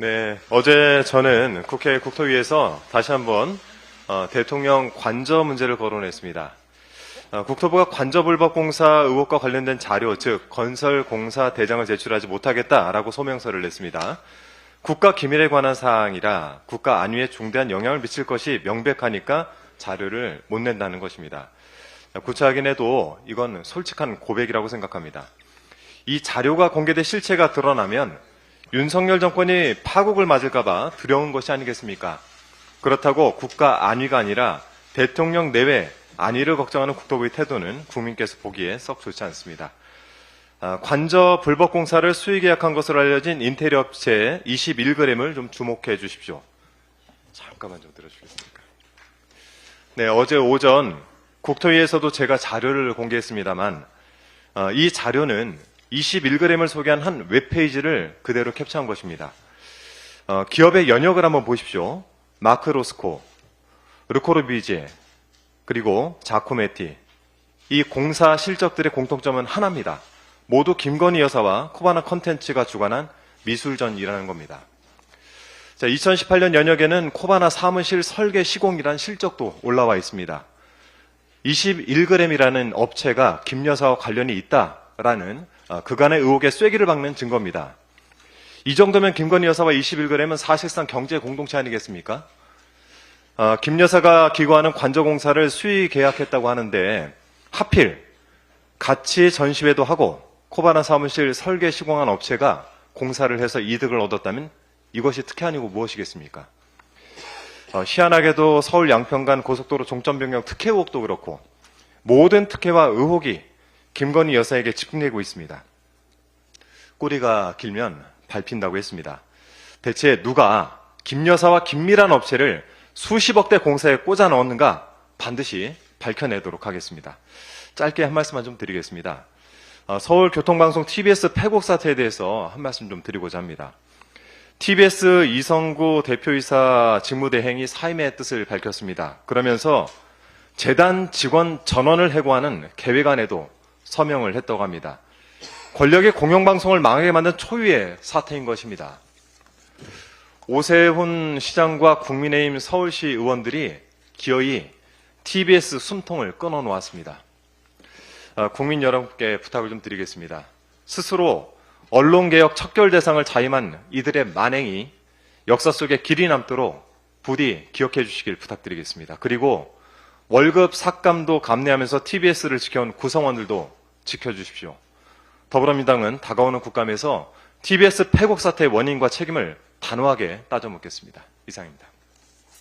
네, 어제 저는 국회 국토위에서 다시 한번 어, 대통령 관저 문제를 거론했습니다. 어, 국토부가 관저불법공사 의혹과 관련된 자료, 즉 건설공사 대장을 제출하지 못하겠다라고 소명서를 냈습니다. 국가 기밀에 관한 사항이라 국가 안위에 중대한 영향을 미칠 것이 명백하니까 자료를 못 낸다는 것입니다. 구차하긴 해도 이건 솔직한 고백이라고 생각합니다. 이 자료가 공개돼 실체가 드러나면 윤석열 정권이 파국을 맞을까봐 두려운 것이 아니겠습니까? 그렇다고 국가 안위가 아니라 대통령 내외 안위를 걱정하는 국토부의 태도는 국민께서 보기에 썩 좋지 않습니다. 아, 관저 불법 공사를 수의 계약한 것으로 알려진 인테리어 업체 21g을 좀 주목해 주십시오. 잠깐만 좀 들어주겠습니까? 네, 어제 오전 국토위에서도 제가 자료를 공개했습니다만 어, 이 자료는 21g을 소개한 한 웹페이지를 그대로 캡처한 것입니다. 어, 기업의 연역을 한번 보십시오. 마크 로스코, 르코르비제, 그리고 자코메티. 이 공사 실적들의 공통점은 하나입니다. 모두 김건희 여사와 코바나 컨텐츠가 주관한 미술전이라는 겁니다. 자, 2018년 연역에는 코바나 사무실 설계 시공이란 실적도 올라와 있습니다. 21g이라는 업체가 김 여사와 관련이 있다 라는 어, 그간의 의혹에 쐐기를 박는 증거입니다. 이 정도면 김건희 여사와 21g은 사실상 경제 공동체 아니겠습니까? 어, 김 여사가 기고하는 관저공사를 수의 계약했다고 하는데 하필 같이 전시회도 하고 코바나 사무실 설계 시공한 업체가 공사를 해서 이득을 얻었다면 이것이 특혜 아니고 무엇이겠습니까? 어, 희한하게도 서울 양평간 고속도로 종점 변경 특혜 의혹도 그렇고 모든 특혜와 의혹이 김건희 여사에게 집중되고 있습니다. 꼬리가 길면 밟힌다고 했습니다. 대체 누가 김 여사와 긴밀한 업체를 수십억대 공사에 꽂아 넣었는가 반드시 밝혀내도록 하겠습니다. 짧게 한 말씀만 좀 드리겠습니다. 어, 서울교통방송 TBS 패곡 사태에 대해서 한 말씀 좀 드리고자 합니다. TBS 이성구 대표이사 직무대행이 사임의 뜻을 밝혔습니다. 그러면서 재단 직원 전원을 해고하는 계획안에도 서명을 했다고 합니다. 권력의 공영방송을 망하게 만든 초유의 사태인 것입니다. 오세훈 시장과 국민의힘 서울시 의원들이 기어이 TBS 숨통을 끊어 놓았습니다. 아, 국민 여러분께 부탁을 좀 드리겠습니다. 스스로 언론개혁 척결 대상을 자임한 이들의 만행이 역사 속에 길이 남도록 부디 기억해 주시길 부탁드리겠습니다. 그리고 월급 삭감도 감내하면서 TBS를 지켜온 구성원들도 지켜주십시오. 더불어민주당은 다가오는 국감에서 TBS 패곡 사태의 원인과 책임을 단호하게 따져 묻겠습니다. 이상입니다.